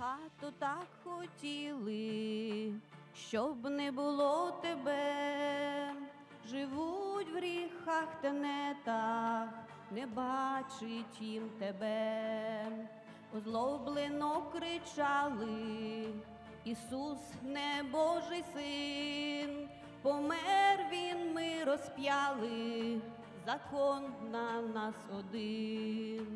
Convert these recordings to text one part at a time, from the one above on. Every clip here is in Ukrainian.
багато так хотіли, щоб не було тебе, живуть в гріхах та нетах, не бачить їм тебе, озлоблено кричали, Ісус не Божий син, помер він, ми розп'яли, закон на нас один.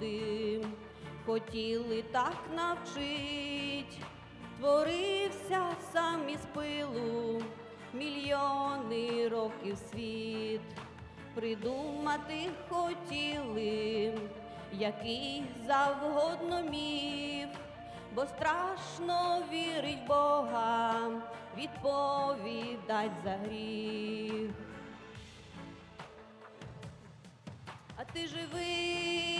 люди, хотіли так навчить, творився сам із пилу, мільйони років світ, придумати хотіли, який завгодно міф, бо страшно вірить Бога, відповідать за гріх. А ти живий,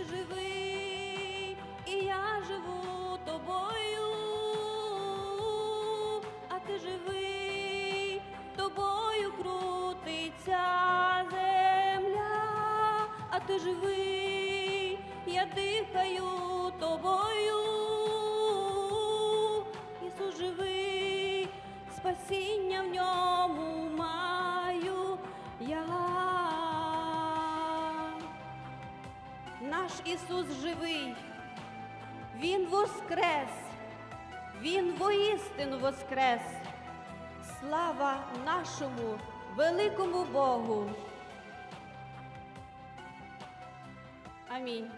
ти живий, і я живу тобою, а ти живий, тобою крутиться земля, а ти живий, я дихаю Наш Ісус живий, Він воскрес, Він воістину воскрес. Слава нашому великому Богу. Амінь.